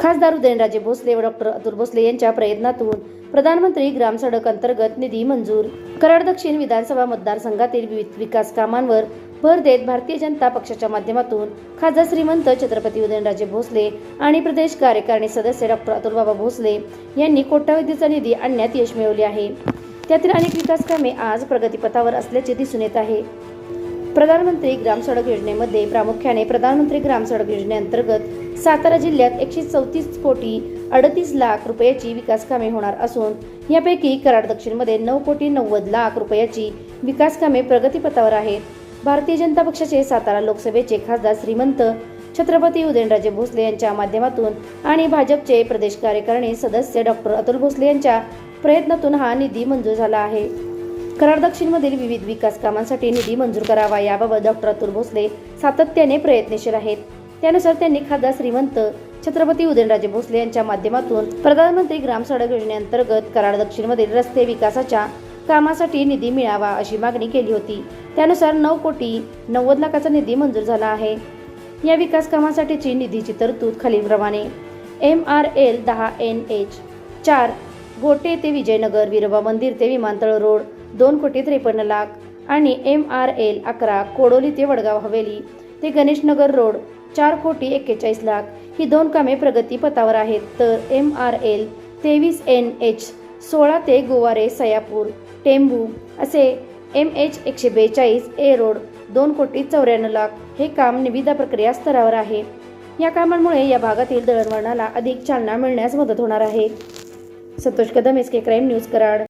खासदार उदयनराजे भोसले व डॉक्टर अतुल भोसले यांच्या प्रयत्नातून प्रधानमंत्री ग्राम सडक अंतर्गत निधी मंजूर. कराड दक्षिण विधानसभा मतदारसंघातील विविध विकास कामांवर भर देत भारतीय जनता पक्षाच्या माध्यमातून खासदार श्रीमंत छत्रपती उदयनराजे भोसले आणि प्रदेश कार्यकारिणी सदस्य डॉक्टर अतुलबाबा भोसले यांनी कोट्यावधीचा निधी आणण्यात यश मिळवले आहे. त्यातील अनेक विकास कामे आज प्रगतीपथावर असल्याचे दिसून येत आहे. प्रधानमंत्री ग्राम सडक योजनेमध्ये प्रामुख्याने प्रधानमंत्री ग्राम सडक योजनेअंतर्गत सातारा जिल्ह्यात एकशे चौतीस कोटी अडतीस लाख रुपयाची विकास कामे होणार असून यापैकी कराड दक्षिणमध्ये नऊ कोटी नव्वद लाख रुपयाची विकास कामे प्रगतीपथावर आहेत. भारतीय जनता पक्षाचे सातारा लोकसभेचे खासदार श्रीमंत छत्रपती उदयनराजे भोसले यांच्या माध्यमातून आणि भाजपचे प्रदेश कार्यकारिणी सदस्य डॉक्टर अतुल भोसले यांच्या प्रयत्नातून हा निधी मंजूर झाला आहे. कराड दक्षिणमधील विविध विकास कामांसाठी निधी मंजूर करावा याबाबत डॉक्टर अतुल भोसले सातत्याने प्रयत्नशील आहेत. त्यानुसार त्यांनी खासदार श्रीमंत छत्रपती उदयनराजे भोसले यांच्या माध्यमातून प्रधानमंत्री ग्राम सडक योजनेअंतर्गत कराड दक्षिणमधील रस्ते विकासाच्या कामासाठी निधी मिळावा अशी मागणी केली होती. त्यानुसार नऊ कोटी नव्वद लाखाचा निधी मंजूर झाला आहे. या विकास कामासाठीची निधीची तरतूद खालीलप्रमाणे. एम आर एल दहा एन एच चार गोटे ते विजयनगर विरोबा मंदिर ते विमानतळ रोड दोन कोटी त्रेपन्न लाख आणि एम आर एल अकरा कोडोली ते वडगाव हवेली. ते गणेशनगर रोड चार कोटी एक्केचाळीस लाख. ही दोन कामे प्रगती पथावर आहेत. तर एम आर एल तेवीस एन एच सोळा ते गोवारे सयापूर टेंबू असे एम एच एकशे बेचाळीस ए रोड दोन कोटी चौऱ्याण्णव लाख. हे काम निविदा प्रक्रिया स्तरावर आहे. या कामांमुळे या भागातील दळणवळणाला अधिक चालना मिळण्यास मदत होणार आहे. Santosh Kadam S K crime news Karad.